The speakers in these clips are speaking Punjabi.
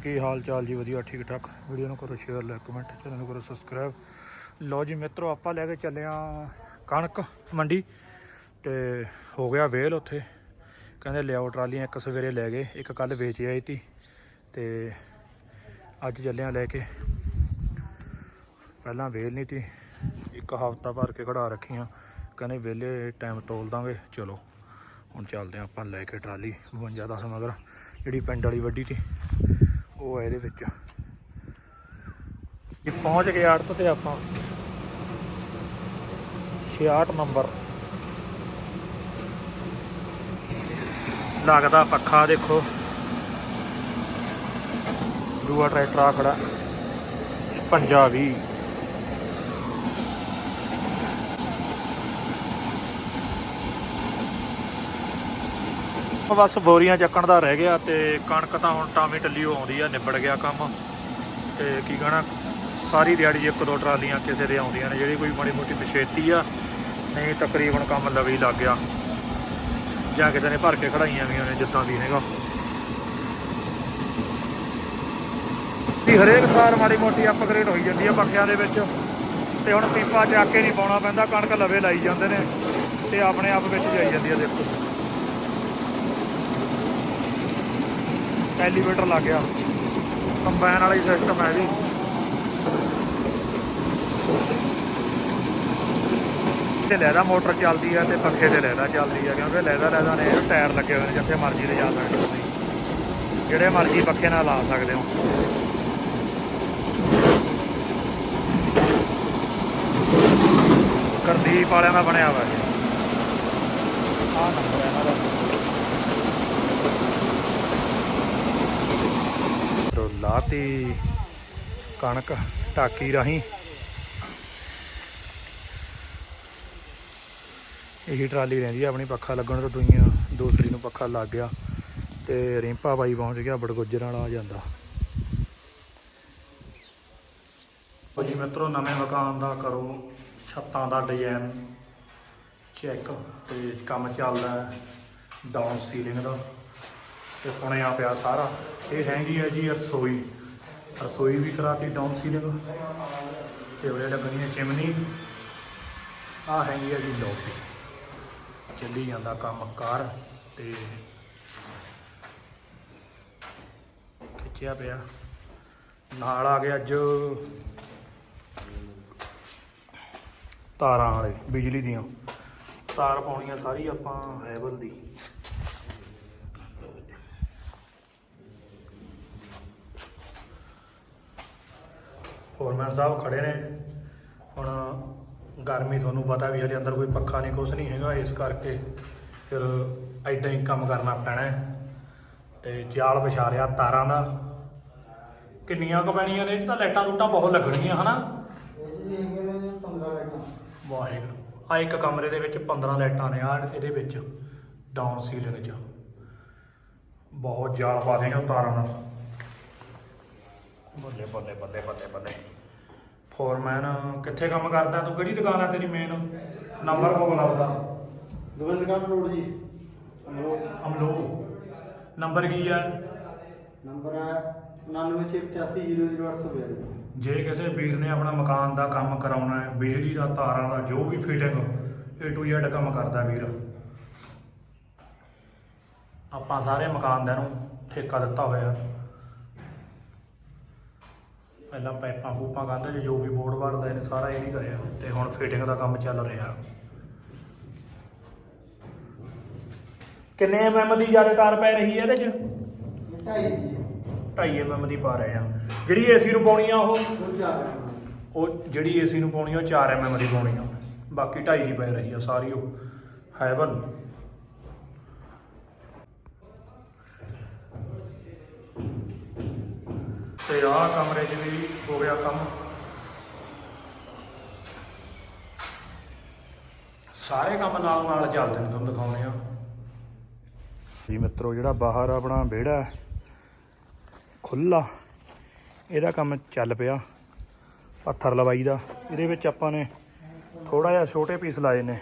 ਕੀ ਹਾਲ ਚਾਲ ਜੀ? ਵਧੀਆ, ਠੀਕ ਠਾਕ। ਵੀਡੀਓ ਨੂੰ ਕਰੋ ਸ਼ੇਅਰ ਲਾਈਕ ਕਮੈਂਟ ਚੈਨਲ ਨੂੰ ਕਰੋ ਸਬਸਕ੍ਰਾਈਬ ਲਓ ਜੀ ਮਿੱਤਰੋ, ਆਪਾਂ ਲੈ ਕੇ ਚੱਲੇ ਆ ਕਣਕ ਮੰਡੀ। ਤੇ ਹੋ ਗਿਆ ਵੇਲ ਉੱਥੇ। ਕਹਿੰਦੇ ਲਿਆਓ ਟਰਾਲੀਆਂ, ਇੱਕ ਸਵੇਰੇ ਲੈ ਗਏ, ਇੱਕ ਕੱਲ ਵੇਚ ਆਈ ਤੀ। ਤੇ ਅੱਜ ਚੱਲੇ ਆ ਲੈ ਕੇ। ਪਹਿਲਾਂ ਵੇਲ ਨਹੀਂ ਤੀ, ਇੱਕ ਹਫ਼ਤਾ ਭਰ ਕੇ ਖੜਾ ਰੱਖੀਆਂ ਕਹਿੰਦੇ ਵੇਲੇ ਟਾਈਮ ਤੋਲ ਦਾਂਗੇ। ਚਲੋ, ਹੁਣ ਚੱਲਦੇ ਆ ਆਪਾਂ ਲੈ ਕੇ ਟਰਾਲੀ 52 ਦਸ ਮਗਰ। ਜਿਹੜੀ ਪਿੰਡ ਵਾਲੀ ਵੱਡੀ ਤੀ। ਉਹ ਹੈ ਇਹਦੇ ਵਿੱਚ। ਜੇ ਪਹੁੰਚ ਗਏ ਆੜਤ ਤੇ ਆਪਾਂ। 66 ਨੰਬਰ। ਲੱਗਦਾ ਪੱਖਾ ਦੇਖੋ। ਦੂਆ ਟਰੈਕਟਰ ਆ ਖੜਾ। ਪੰਜਾਬੀ ਬਸ ਬੋਰੀਆਂ ਚੱਕਣ ਦਾ ਰਹਿ ਗਿਆ ਤੇ ਕਣਕ ਤਾਂ ਹੁਣ ਟਾਮੀ ਟੱਲੀ ਓ ਆਉਂਦੀ ਆ, ਨਿਬੜ ਗਿਆ ਕੰਮ। ਤੇ ਕੀ ਕਹਣਾ, ਸਾਰੀ ਦਿਹਾੜੀ ਇੱਕ ਦੋ ਟਰਾਲੀਆਂ ਕਿਸੇ ਦੇ ਆਉਂਦੀਆਂ ਨੇ, ਜਿਹੜੀ ਕੋਈ ਮਾੜੀ ਮੋਟੀ ਪਛੇਤੀ ਆ, ਨਹੀਂ ਤਕਰੀਬਨ ਕੰਮ ਲਵੀ ਲੱਗ ਗਿਆ। ਜਾਂ ਕਿਸੇ ਨੇ ਭਰ ਕੇ ਖੜਾਈਆਂ ਵੀ ਨੇ ਜਿੱਦਾਂ ਵੀ ਹੈਗਾ। ਵੀ ਹਰੇਕ ਸਾਰ ਮਾੜੀ ਮੋਟੀ ਅਪਗ੍ਰੇਡ ਹੋਈ ਜਾਂਦੀ ਆ ਪੱਖਿਆਂ ਦੇ ਵਿੱਚ। ਤੇ ਹੁਣ ਪੀਪਾ ਚੱਕ ਕੇ ਨਹੀਂ ਪਾਉਣਾ ਪੈਂਦਾ, ਕਣਕ ਲਵੇ ਲਾਈ ਜਾਂਦੇ ਨੇ। ਤੇ ਆਪਣੇ ਆਪ ਵਿੱਚ ਜਾਈ ਜਾਂਦੀ ਆ ਦੇਖੋ। ਐਲੀਵੇਟਰ ਲੱਗ ਗਿਆ। ਕੰਬਾਈਨ ਵਾਲਾ ਹੀ ਸਿਸਟਮ ਹੈ ਜੀ। ਤੇ ਲੈਦਾ ਮੋਟਰ ਚੱਲਦੀ ਆ ਤੇ ਪੱਖੇ ਤੇ ਲੈਦਾ ਚੱਲਦੀ ਆ, ਕਿਉਂਕਿ ਲੈਦਾ ਲੈਦਾ ਨੇ ਟਾਇਰ ਲੱਗੇ ਹੋਏ ਨੇ ਜਿੱਥੇ ਮਰਜ਼ੀ ਲੈ ਜਾ ਸਕਦੇ ਹੋ ਤੁਸੀਂ। ਜਿਹੜੇ ਮਰਜ਼ੀ ਪੱਖੇ ਨਾਲ ਲਾ ਸਕਦੇ ਹੋ। ਕਰਦੀਪ ਵਾਲਿਆਂ ਦਾ ਬਣਿਆ ਹੋਇਆ ਜੀ। ਨੰਬਰ ਇਹਨਾਂ ਦਾ। ਤੋ ਕਣਕ ਟਾਕੀ ਰਾਹੀਂ। ਇਹੀ ਟਰਾਲੀ ਰਹਿੰਦੀ ਆ, ਆਪਣੀ ਪੱਖਾ ਲੱਗਣ ਤੋਂ ਦੁਈਆਂ ਦੂਸਰੀ ਨੂੰ ਪੱਖਾ ਲੱਗ ਗਿਆ ਤੇ ਰਿੰਪਾ ਬਾਈ ਪਹੁੰਚ ਗਿਆ, ਬੜਗੁੱਜਰ ਨਾਲ ਆ ਜਾਂਦਾ। ਉਹ ਜੀ ਮਿੱਤਰੋ, ਨਵੇਂ ਮਕਾਨ ਦਾ ਕਰੋ, ਛੱਤਾਂ ਦਾ ਡਿਜ਼ਾਈਨ ਚੈੱਕ ਤੇ ਕੰਮ ਚੱਲਦਾ ਡਾਊਨ ਸੀਲਿੰਗ ਦਾ ਤੇ ਪੁਣਿਆ ਪਿਆ ਸਾਰਾ। ਇਹ ਹੈਗੀ ਆ ਜੀ ਰਸੋਈ। ਰਸੋਈ ਵੀ ਕਰਾਤੀ ਡਾਊਨ ਸੀਲਿੰਗ ਤੇ ਉਹ ਲੱਗਣੀ ਹੈ ਚਿਮਨੀ ਆ ਹੈਗੀ ਹੈ ਜੀ ਲੋਬੀ ਚੱਲੀ ਜਾਂਦਾ ਕੰਮ ਕਾਰ ਤੇ ਖਿੱਚਿਆ ਪਿਆ। ਨਾਲ ਆ ਗਿਆ ਅੱਜ ਤਾਰਾਂ ਵਾਲੇ, ਬਿਜਲੀ ਦੀਆਂ। ਤਾਰ ਪਾਉਣੀਆਂ ਸਾਰੀ ਆਪਾਂ ਹੈਵਲ ਦੀ। ਫੋਰਮੈਨ ਸਾਹਿਬ ਖੜੇ ਨੇ। ਹੁਣ ਗਰਮੀ ਤੁਹਾਨੂੰ ਪਤਾ ਵੀ ਹਲੇ ਅੰਦਰ ਕੋਈ ਪੱਖਾ ਨਹੀਂ, ਕੁਛ ਨਹੀਂ ਹੈਗਾ। ਇਸ ਕਰਕੇ ਫਿਰ ਐਦਾਂ ਹੀ ਕੰਮ ਕਰਨਾ ਪੈਣਾ ਹੈ। ਤੇ ਜਾਲ ਵਿਛਾ ਰਿਆ ਤਾਰਾਂ ਦਾ। ਕਿੰਨੀਆਂ ਕੁ ਪੈਣੀਆਂ ਨੇ? ਇਹ 'ਚ ਤਾਂ ਲਾਈਟਾਂ ਲੂਟਾਂ ਬਹੁਤ ਲੱਗਣਗੀਆਂ ਹਨਾ? ਇਸ ਦੀ ਹੈਗੇ ਨੇ 15 ਲਾਈਟਾਂ ਵਾਹਿਗੁਰੂ। ਆ ਇੱਕ ਕਮਰੇ ਦੇ ਵਿੱਚ 15 ਲਾਈਟਾਂ ਨੇ ਆ ਇਹਦੇ ਵਿੱਚ ਡਾਊਨ ਸੀਲਿੰਗ 'ਚ। ਬਹੁਤ ਜਾਲ ਪਾ ਦੇਗਾ ਤਾਰਾਂ ਦਾ। ਬੱਲੇ ਬੱਲੇ ਬੱਲੇ ਬੱਲੇ ਬੱਲੇ। ਫੋਰਮੈਨ ਕਿੱਥੇ ਕੰਮ ਕਰਦਾ? ਤੂੰ ਕਿਹੜੀ ਦੁਕਾਨ ਆ ਤੇਰੀ ਮੇਨ ਨੰਬਰ ਬੋਲ ਆਉਦਾ ਗੋਬਿੰਦਗੜ੍ਹ ਰੋਡ ਜੀ। ਅਮਰੋ ਅਮਲੋ ਨੰਬਰ ਕੀ ਆ? ਨੰਬਰ ਹੈ 9968000842 ਜੇ ਕਿਸੇ ਵੀਰ ਨੇ ਆਪਣਾ ਮਕਾਨ ਦਾ ਕੰਮ ਕਰਾਉਣਾ ਹੈ ਬਿਜਲੀ ਦਾ ਤਾਰਾਂ ਦਾ ਜੋ ਵੀ ਫਿਟਿੰਗ A to Z ਕੰਮ ਕਰਦਾ ਵੀਰ। ਆਪਾਂ ਸਾਰੇ ਮਕਾਨਦਾਰ ਨੂੰ ਠੇਕਾ ਦਿੱਤਾ ਹੋਇਆ। ਪਹਿਲਾਂ ਪਾਈਪਾਂ ਪੂਪਾਂ ਕਹਿੰਦੇ ਜੇ ਜੋ ਵੀ ਬੋਰਡ ਵਾਰਦਾ ਇਹਨੇ ਸਾਰਾ ਇਹ ਨਹੀਂ ਕਰਿਆ। ਤੇ ਹੁਣ ਫਿਟਿੰਗ ਦਾ ਕੰਮ ਚੱਲ ਰਿਹਾ। ਕਿੰਨੇ ਐਮਐਮ ਦੀ ਜ਼ਿਆਦਾ ਤਾਰ ਪੈ ਰਹੀ ਹੈ ਇਹਦੇ 'ਚ? ਇਹ ਢਾਈ ਜੀ 2.5 ਐਮਐਮ ਦੀ ਪਾ ਰਹੇ ਆ। ਜਿਹੜੀ ਏਸੀ ਨੂੰ ਪਾਉਣੀ ਆ ਉਹ? ਉਹ ਜਿਹੜੀ ਏਸੀ ਨੂੰ ਪਾਉਣੀ ਆ ਉਹ 4 ਐਮਐਮ ਦੀ ਪਾਉਣੀ ਆ। ਬਾਕੀ 2.5 ਦੀ ਪੈ ਰਹੀ ਆ ਸਾਰੀ ਉਹ। ਹੈਵਨ ਤੇ ਆਹ ਕਮਰੇ 'ਚ ਵੀ ਹੋ ਗਿਆ ਕੰਮ। ਸਾਰੇ ਕੰਮ ਨਾਲ ਨਾਲ ਚੱਲਦੇ ਨੇ ਤੁਹਾਨੂੰ ਦਿਖਾਉਣੇ ਆ ਜੀ ਮਿੱਤਰੋ ਜਿਹੜਾ ਬਾਹਰ ਆਪਣਾ ਵਿਹੜਾ ਖੁੱਲਾ ਇਹਦਾ ਕੰਮ ਚੱਲ ਪਿਆ ਪੱਥਰ ਲਵਾਈ ਦਾ। ਇਹਦੇ ਵਿੱਚ ਆਪਾਂ ਨੇ ਥੋੜਾ ਜਿਹਾ ਛੋਟੇ ਪੀਸ ਲਾਏ ਨੇ।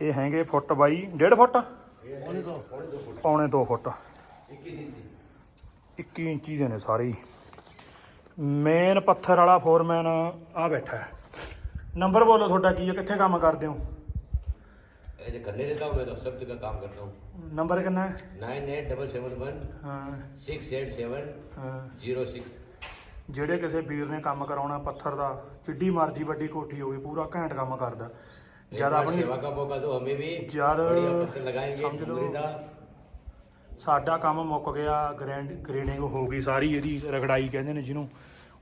ਇਹ ਹੈਗੇ ਫੁੱਟ ਬਾਈ 1.5 ਫੁੱਟ? ਪੌਣੇ 2 ਫੁੱਟ। 21 ਇੰਚੀ ਦੇ ਨੇ ਸਾਰੇ ਮੇਨ ਪੱਥਰ ਵਾਲਾ ਫੋਰਮੈਨ ਆ ਬੈਠਾ ਹੈ ਨੰਬਰ ਬੋਲੋ ਤੁਹਾਡਾ ਕੀ ਹੈ ਕਿੱਥੇ ਕੰਮ ਕਰਦੇ ਹੋ ऐसे करने देता हूँ मैं तो सब जगह काम करता हूँ ਨੰਬਰ ਕਿੰਨਾ ਹੈ nine eight double seven one ਹਾਂ सिक्स एट सेवन ਹਾਂ जीरो सिक्स ਜਿਹੜੇ ਕਿਸੇ ਵੀਰ ਨੇ ਕੰਮ ਕਰਾਉਣਾ ਪੱਥਰ ਦਾ ਜਿੱਡੀ ਮਰਜ਼ੀ ਵੱਡੀ ਕੋਠੀ ਹੋਵੇ ਪੂਰਾ ਘੈਂਟ ਕੰਮ ਕਰਦਾ ਜਦ ਆਪਣੀ सेवा का मौका दो हमें भी जद- बढ़िया पत्थर लगाएंगे समझ लो। मुरीदा ਸਾਡਾ ਕੰਮ ਮੁੱਕ ਗਿਆ ਗ੍ਰੈਂਡ ਗ੍ਰੇਡਿੰਗ ਹੋ ਗਈ ਸਾਰੀ, ਇਹਦੀ ਰਗੜਾਈ ਕਹਿੰਦੇ ਨੇ ਜਿਹਨੂੰ।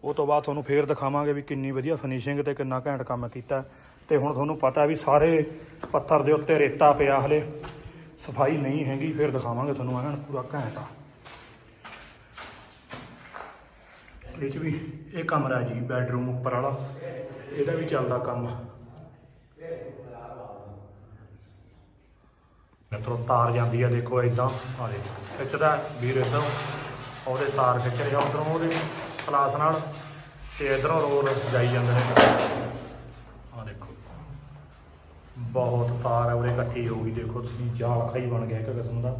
ਉਹ ਤੋਂ ਬਾਅਦ ਤੁਹਾਨੂੰ ਫੇਰ ਦਿਖਾਵਾਂਗੇ ਵੀ ਕਿੰਨੀ ਵਧੀਆ ਫਿਨਿਸ਼ਿੰਗ ਤੇ ਕਿੰਨਾ ਘੈਂਟ ਕੰਮ ਕੀਤਾ। ਤੇ ਹੁਣ ਤੁਹਾਨੂੰ ਪਤਾ ਵੀ ਸਾਰੇ ਪੱਥਰ ਦੇ ਉੱਤੇ ਰੇਤਾ ਪਿਆ ਹਲੇ। ਸਫ਼ਾਈ ਨਹੀਂ ਹੈਗੀ, ਫੇਰ ਦਿਖਾਵਾਂਗੇ ਤੁਹਾਨੂੰ ਐਨ ਪੂਰਾ ਘੈਂਟ ਆ। ਇਹ 'ਚ ਵੀ ਇਹ ਕਮਰਾ ਜੀ ਬੈਡਰੂਮ ਉੱਪਰ ਵਾਲਾ। ਇਹਦਾ ਵੀ ਚੱਲਦਾ ਕੰਮ। ਮਿੱਤਰੋ ਤਾਰ ਜਾਂਦੀ ਆ, ਦੇਖੋ ਇਦਾਂ ਆ ਦੇਖੋ ਖਿੱਚਦਾ ਵੀਰ ਇਦਾਂ ਉਹਦੇ ਤਾਰ ਖਿੱਚ ਰਿਹਾ ਉਧਰੋਂ, ਉਹਦੇ ਪਲਾਸ ਨਾਲ। ਤੇ ਇਧਰੋਂ ਰੋਲ ਜਾਈ ਜਾਂਦੇ ਨੇ। ਆ ਦੇਖੋ, ਬਹੁਤ ਤਾਰ ਉਹਦੇ ਇਕੱਠੀ ਹੋ ਗਈ। ਦੇਖੋ ਤੁਸੀਂ, ਜਾਲ ਖਾਈ ਬਣ ਗਿਆ ਇੱਕ ਕਿਸਮ ਦਾ।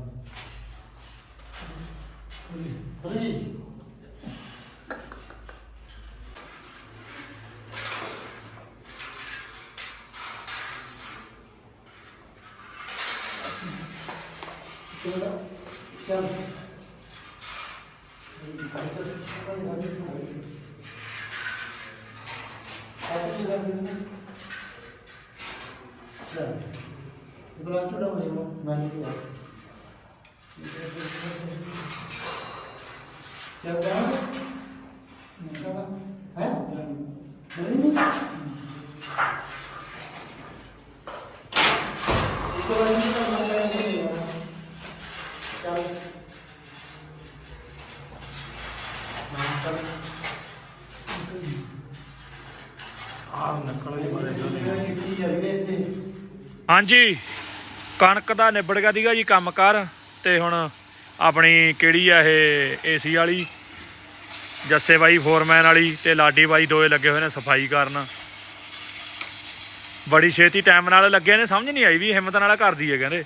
ਬਰਾਚ ਚੜਾ ਹੋ ਜਾਓ ਮੈਂ ਨਹੀਂ ਕਿਹਾ क्या क्या है नहीं नहीं इसको वजह से करना पड़ेगा चल हाँ चल ਆ ਨਕਲ ਜੀ ਬੜੇ कितनी जगह थे ਹਾਂਜੀ ਕਣਕ ਦਾ ਨਿਬੜ ਗਿਆ ਦੀਗਾ ਜੀ ਕੰਮ ਕਰ ਤੇ ਹੁਣ ਆਪਣੀ ਕਿਹੜੀ ਆ ਇਹ ਏਸੀ ਵਾਲੀ, ਜੱਸੇ ਬਾਈ ਫੋਰਮੈਨ ਵਾਲੀ ਤੇ ਲਾਡੀ ਬਾਈ ਦੋਏ ਲੱਗੇ ਹੋਏ ਨੇ ਸਫ਼ਾਈ ਕਰਨ। ਬੜੀ ਛੇਤੀ ਟਾਈਮ ਨਾਲ ਲੱਗੇ ਨੇ, ਸਮਝ ਨਹੀਂ ਆਈ ਵੀ ਹਿੰਮਤ ਨਾਲ ਕਰਦੀ ਹੈ ਕਹਿੰਦੇ।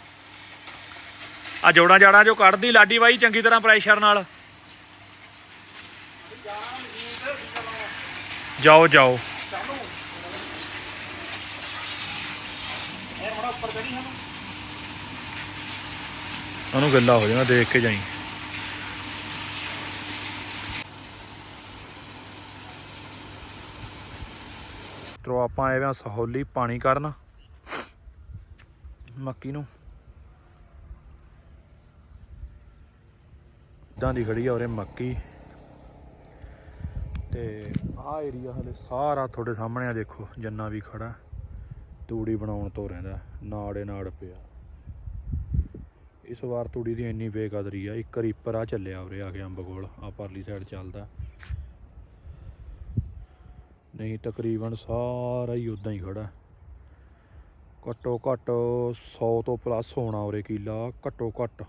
ਆ ਜੋੜਾਂ ਜਾੜਾਂ ਜੋ ਕੱਢਦੀ ਲਾਡੀ ਬਾਈ ਚੰਗੀ ਤਰ੍ਹਾਂ ਪ੍ਰੈਸ਼ਰ ਨਾਲ। ਜਾਓ ਜਾਓ। ਉਹਨੂੰ ਗੱਲਾਂ ਹੋ ਜਾਣਾ, ਦੇਖ ਕੇ ਜਾਈ। ਤੋ ਆਪਾਂ ਆਏ ਆਂ ਸਹੌਲੀ ਪਾਣੀ ਕਰਨ, ਮੱਕੀ ਨੂੰ। ਇਦਾਂ ਦੀ ਖੜੀ ਆ ਉਰੇ ਮੱਕੀ। ਤੇ ਆਹ ਏਰੀਆ ਹਲੇ ਸਾਰਾ ਤੁਹਾਡੇ ਸਾਹਮਣੇ ਆ, ਦੇਖੋ, ਜੰਨਾ ਵੀ ਖੜਾ, ਤੂੜੀ ਬਣਾਉਣ ਤੋਂ ਰਹਿੰਦਾ ਨਾੜੇ ਨਾੜ ਪਿਆ। ਇਸ ਵਾਰ ਤੂੜੀ ਦੀ ਇੰਨੀ ਬੇਕਦਰੀ ਆ, ਇੱਕ ਰੀਪਰ ਆ ਚੱਲਿਆ ਉਰੇ ਆ ਕੇ ਅੰਬ ਕੋਲ, ਆ ਪਰਲੀ ਸਾਈਡ ਚੱਲਦਾ। ਨਹੀਂ, ਤਕਰੀਬਨ ਸਾਰਾ ਹੀ ਉਦਾਂ ਹੀ ਖੜਾ। ਘੱਟੋ ਘੱਟ 100 ਤੋਂ ਪਲੱਸ ਹੋਣਾ ਉਰੇ ਕਿਲਾ, ਘੱਟੋ ਘੱਟ।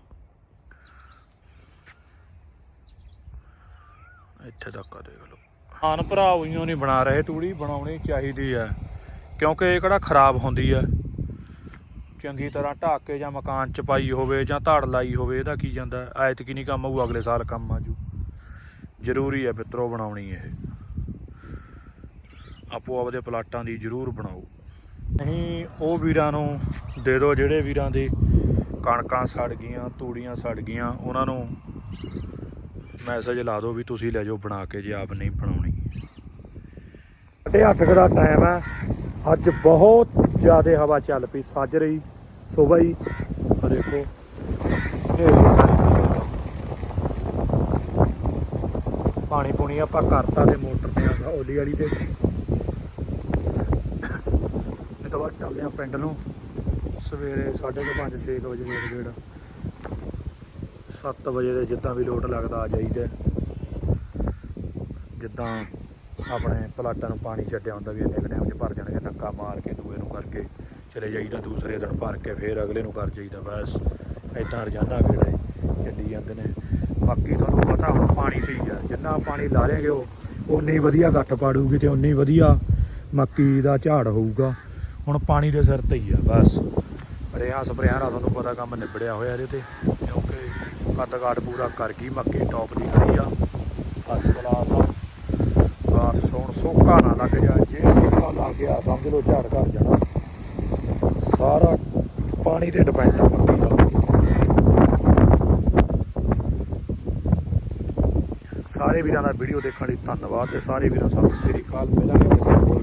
ਇੱਥੇ ਤੱਕ ਆ, ਦੇਖ ਲਓ। ਆਨ ਭਰਾ ਉਈਓ ਨਹੀਂ ਬਣਾ ਰਹੇ ਤੂੜੀ, ਬਣਾਉਣੀ ਚਾਹੀਦੀ ਹੈ ਕਿਉਂਕਿ ਇਹ ਕਿਹੜਾ ਖਰਾਬ ਹੁੰਦੀ ਹੈ ਚੰਗੀ ਤਰ੍ਹਾਂ ਢੱਕ ਕੇ ਜਾਂ ਮਕਾਨ ਚ ਪਾਈ ਹੋਵੇ ਜਾਂ ਧੜ ਲਾਈ ਹੋਵੇ, ਇਹਦਾ ਕੀ ਜਾਂਦਾ? ਐਤ ਕੀ ਨਹੀਂ ਕੰਮ ਆਊ, ਅਗਲੇ ਸਾਲ ਕੰਮ ਆਜੂ। ਜ਼ਰੂਰੀ ਹੈ ਪਿੱਤਰੋ ਬਣਾਉਣੀ ਇਹ। ਆਪੋ ਆਪਦੇ ਪਲਾਟਾਂ ਦੀ ਜ਼ਰੂਰ ਬਣਾਓ। ਨਹੀਂ, ਉਹ ਵੀਰਾਂ ਨੂੰ ਦੇ ਦਿਓ ਜਿਹੜੇ ਵੀਰਾਂ ਦੇ ਕਣਕਾਂ ਸੜ ਗਈਆਂ, ਤੂੜੀਆਂ ਸੜ ਗਈਆਂ, ਉਹਨਾਂ ਨੂੰ ਮੈਸੇਜ ਲਾ ਦਿਓ ਵੀ ਤੁਸੀਂ ਲੈ ਜਾਓ ਬਣਾ ਕੇ, ਜੇ ਆਪ ਨਹੀਂ ਬਣਾਉਣੀ। ਸਾਢੇ ਅੱਠ ਕੁ ਦਾ ਟਾਈਮ ਹੈ ਅੱਜ ਬਹੁਤ ਜ਼ਿਆਦਾ ਹਵਾ ਚੱਲ ਪਈ, ਸੱਜ ਰਹੀ, ਸੁਬਾਹ ਹੀ। ਆ ਦੇਖੋ ਪਾਣੀ ਪੂਣੀ ਆਪਾਂ ਕਰਤਾ ਤੇ ਮੋਟਰ ਤੇ ਆ ਓਲੀ ਵਾਲੀ ਤੇ। ਇਹ ਤੋਂ ਬਾਅਦ ਚੱਲਦੇ ਆ ਪਿੰਡ ਨੂੰ। ਸਵੇਰੇ 5:30 6 ਵਜੇ ਵੇਟ ਗੇੜ 7 ਵਜੇ ਦੇ ਜਿੱਦਾਂ ਵੀ ਲੋਟ ਲੱਗਦਾ ਆ ਜਾਈਦਾ। ਜਿੱਦਾਂ ਆਪਣੇ ਪਲਾਟਾਂ ਨੂੰ ਪਾਣੀ ਛੱਡਿਆ ਹੁੰਦਾ ਵੀ ਇੰਨੇ ਕੁ ਟਾਈਮ 'ਚ ਭਰ ਜਾਣਗੇ ਨੱਕਾ ਮਾਰ ਕੇ ਦੂਏ ਨੂੰ ਕਰਕੇ ਚਲੇ ਜਾਈਦਾ, ਦੂਸਰੇ ਦਿਨ ਭਰ ਕੇ ਫੇਰ ਅਗਲੇ ਨੂੰ ਕਰ ਜਾਈਦਾ, ਬਸ ਇਦਾਂ ਰੋਜ਼ਾਨਾ ਗੇੜੇ ਚੱਲੀ ਜਾਂਦੇ ਨੇ। ਬਾਕੀ ਤੁਹਾਨੂੰ ਪਤਾ ਹੁਣ ਪਾਣੀ ਤੇ ਹੀ ਆ, ਜਿੰਨਾ ਪਾਣੀ ਲਾ ਲੇਗੇ ਉਹ ਉਨੀ ਵਧੀਆ ਗੱਠ ਪਾੜੂਗੀ ਤੇ ਉਨੀ ਵਧੀਆ ਮੱਕੀ ਦਾ ਝਾੜ ਹੋਊਗਾ। ਹੁਣ ਪਾਣੀ ਦੇ ਸਿਰ ਤੇ ਹੀ ਆ, ਬਸ। ਰਿਆਂ ਸਪਰੇਆਂ ਦਾ ਤੁਹਾਨੂੰ ਪਤਾ ਕੰਮ ਨਿਬੜਿਆ ਹੋਇਆ ਇਹਦੇ ਤੇ, ਕਿਉਂਕਿ ਕੱਦ ਕਾਟ ਪੂਰਾ ਕਰ ਗਈ ਮੱਕੀ ਟੌਪ ਦੀ ਖੜੀ ਆ। ਫਸਟ ਕਲਾਸ ਆ ਬਸ ਹੁਣ ਸੋਕਾ ਨਾ ਲੱਗ ਜਾ ਜੇ ਸੋਕਾ ਲੱਗ ਗਿਆ, ਸਮਝ ਲਓ ਝਾੜ ਘਰ ਜਾਣਾ। ਸਾਰਾ ਪਾਣੀ ਤੇ ਡਿਪੈਂਡ ਆ ਮੱਕੀ ਦਾ। ਸਾਰੇ ਵੀਰਾਂ ਦਾ ਵੀਡੀਓ ਦੇਖਣ ਲਈ ਧੰਨਵਾਦ ਤੇ ਸਾਰੇ ਵੀਰਾਂ ਸਤਿ ਸ੍ਰੀ ਅਕਾਲ। ਮਿਲਾਂਗੇ ਕਿਸੇ ਹੋਰ